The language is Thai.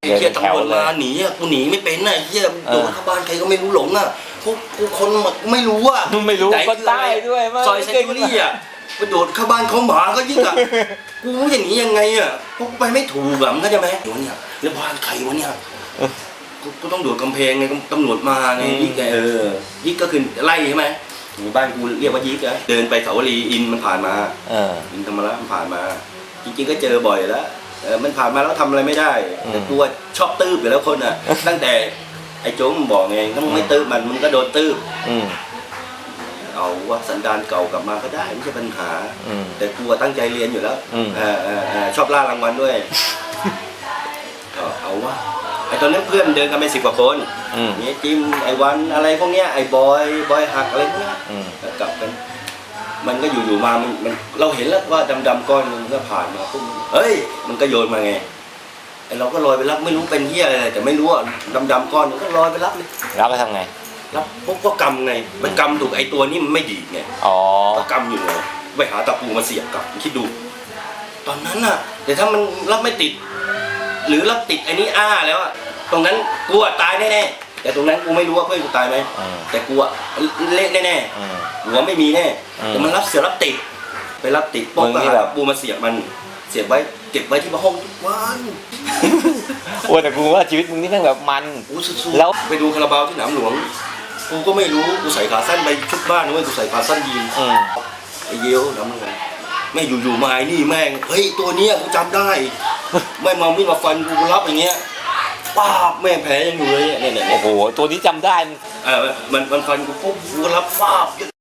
ไอ้เหี้ยตำรวจมาหนีอะกูหนีไม่เป็นอะไอ้เหี้ยโดนเข้าบ้านใครก็ไม่รู้หลงอะพวกกูคนไม่รู้อะไม่รู้ไหคนใต้ด้วยมั้งซอยเซนตุรี่อะ ไปโดดเข้าบ้านเขาหมาก็ยิ่งอะ กูอย่างนี้ยังไงอะพวกกูไปไม่ถูกอะมึงเข้าใจไหมเดี๋ยวเนี่ยแล้วบ้านใครวะเนี่ยกูกูต้องโดดกำแพงไงตำรวจมาไงยิกไงเออยิกก็คือไล่ใช่ไหมหมู่บ้านกูเรียกว่ายิกอะเดินไปเสาวรีอินมันผ่านมาเอออินธรรมระมันผ่านมา จริงๆก็เจอบ่อยแล้วเออมันผ่านมาแล้วทำอะไรไม่ได้อืมแต่กูว่าชอบตื้บอยู่แล้วคนอะ ตั้งแต่ไอ้โจมบอกไงถ้ามึงไม่ตื้บมันมึงก็โดนตื้บอืม เอาว่าสันดานเก่ากลับมาก็ได้ไม่ใช่ปัญหา อืม แต่กูอะตั้งใจเรียนอยู่แล้วอืม เออเออเออชอบล่ารางวัลด้วย ก็เอาว่าไอ้ตอนนั้นเพื่อนเดินกันไปสิบกว่าคนอืม นี่จิมไอ้วันอะไรพวกเนี้ยไอ้บอยบอยหักอะไรพวกเนี้ยอืม ก็กลับกัน มันก็อยู่ๆมามันมันเราเห็นแล้วว่าดำๆก้อนมันก็ผ่านมาปุ๊บเฮ้ย มันก็โยนมาไงไอ้เราก็ลอยไปรับไม่รู้เป็นเหี้ยอะไรแต่ไม่รู้ว่าดำๆก้อนมันก็ลอยไปรับเลยรับไปทำไง รับปุ๊บก็กำไง มันกำถูกไอ้ตัวนี้มันไม่ดีดไงอ๋อ ก็กำอยู่ไงไปหาตะปูมาเสียบกลับคิดดู ตอนนั้นน่ะแต่ถ้ามันรับไม่ติด หรือรับติดไอ้นี้อ้าแล้วอะตรงนั้นกูอะตายแน่ๆแต่ตรงนั้นกูไม่รู้ว่าเพื่อนกูตายไหมอืม แต่กูอะเละแน่อืมๆหัวไม่มีแน่อืมแต่มันรับเสียรับติดไปรับติดปุ๊บมึงก็นี่หาแบบตะปูมาเสียบมันเสียบไว้เก็บไว้ที่ห้องทุกวันโอ้แต่กูว่าชีวิตมึงนี่แม่งแบบมันโอ้สุดแล้ว ไปดูคาราบาวที่หนามหลวง กูก็ไม่รู้กูใส่ขาสั้นไปชุดบ้านนะเว้ยกูใส่ขาสั้นยีนอืมไอ้เยวน้ำหลวงแม่งอยู่ๆมาไอ้นี่แม่งเฮ้ยตัวเนี้ยกูจำได้ไม่มามีดมาฟันกูกูรับอย่างเงี้ยป้าบแม่งแผลยังอยู่เลยเนี่ยเนี่ยเนี่ยโอ้โห ตัวนี้จำได้เออมันมันฟันกูปุ๊บกูรับป้าบ